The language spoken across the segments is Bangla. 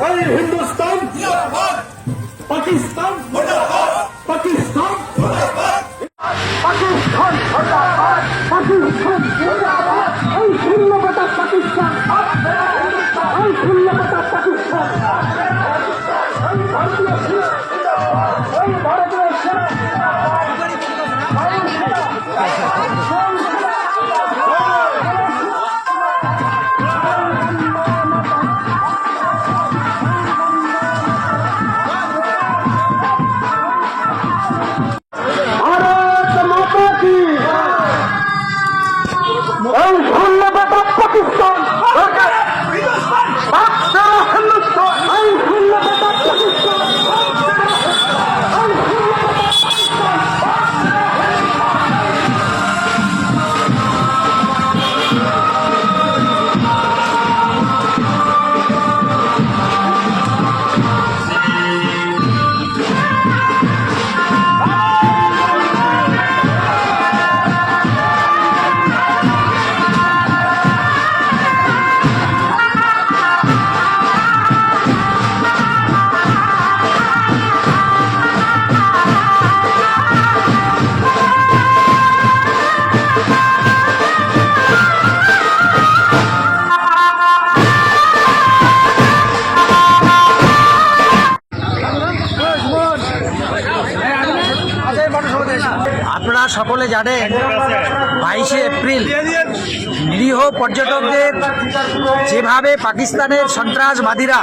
এই হিন্দুস্তান। পাকিস্তান। পাকিস্তান। পাকিস্তান পাকিস্তান এই শূন্যপতা পাকিস্তান। এই শূন্যপতা পাকিস্তান। এই ভারতীয় এই ভারতীয় আপনারা সকলে জানেন, বাইশে এপ্রিল নিরীহ পর্যটকদের যেভাবে পাকিস্তানের সন্ত্রাসবাদীরা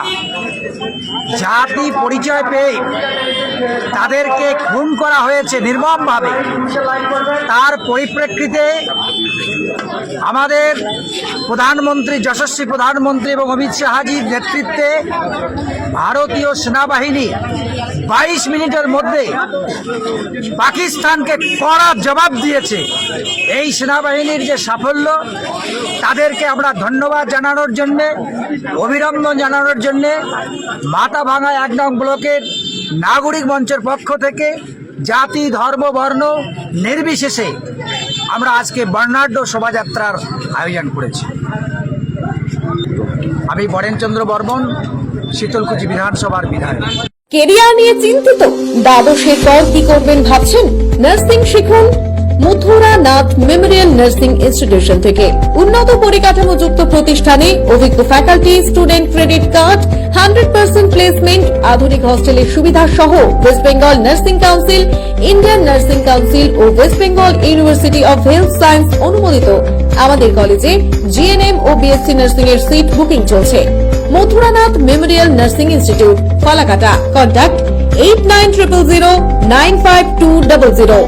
জাতি পরিচয় পেয়ে তাদেরকে খুন করা হয়েছে নির্মমভাবে, তার পরিপ্রেক্ষিতে আমাদের প্রধানমন্ত্রী, যশস্বী প্রধানমন্ত্রী এবং অমিত শাহজির নেতৃত্বে ভারতীয় সেনাবাহিনী বাইশ মিনিটের মধ্যে পাকিস্তানকে কড়া জবাব দিয়েছে। এই সেনাবাহিনীর যে সাফল্য, তাদেরকে আমরা ধন্যবাদ জানানোর জন্যে, অভিনন্দন জানানোর জন্যে মাথা ভাঙা এক নং ব্লকের নাগরিক মঞ্চের পক্ষ থেকে জাতি, ধর্ম, বর্ণ নির্বিশেষে আমরা আজকে বর্ণাঢ্য শোভাযাত্রার আয়োজন করেছি। আমি বরেনচন্দ্র বর্মন, শীতলকুচি বিধানসভার বিধায়ক। কেরিয়ার নিয়ে চিন্তিত। দ্বাদশের পর কি করবেন ভাবছেন? নার্সিং শিখুন। Mathura Nath memorial nursing institution থেকে। উন্নত পরিকাঠামো যুক্ত প্রতিষ্ঠানে অভিজ্ঞ faculty, student credit card, hundred percent placement, আধুনিক হস্টেলের সুবিধা সহ West Bengal nursing council, Indian nursing council O West Bengal university of health science অনুমোদিত। আমাদের কলেজে জিএনএম ও বিএসসি নার্সিং এর সিট বুকিং চলছে। Mathuranath memorial nursing institute Falakata contact eight nine triple zero nine five two double zero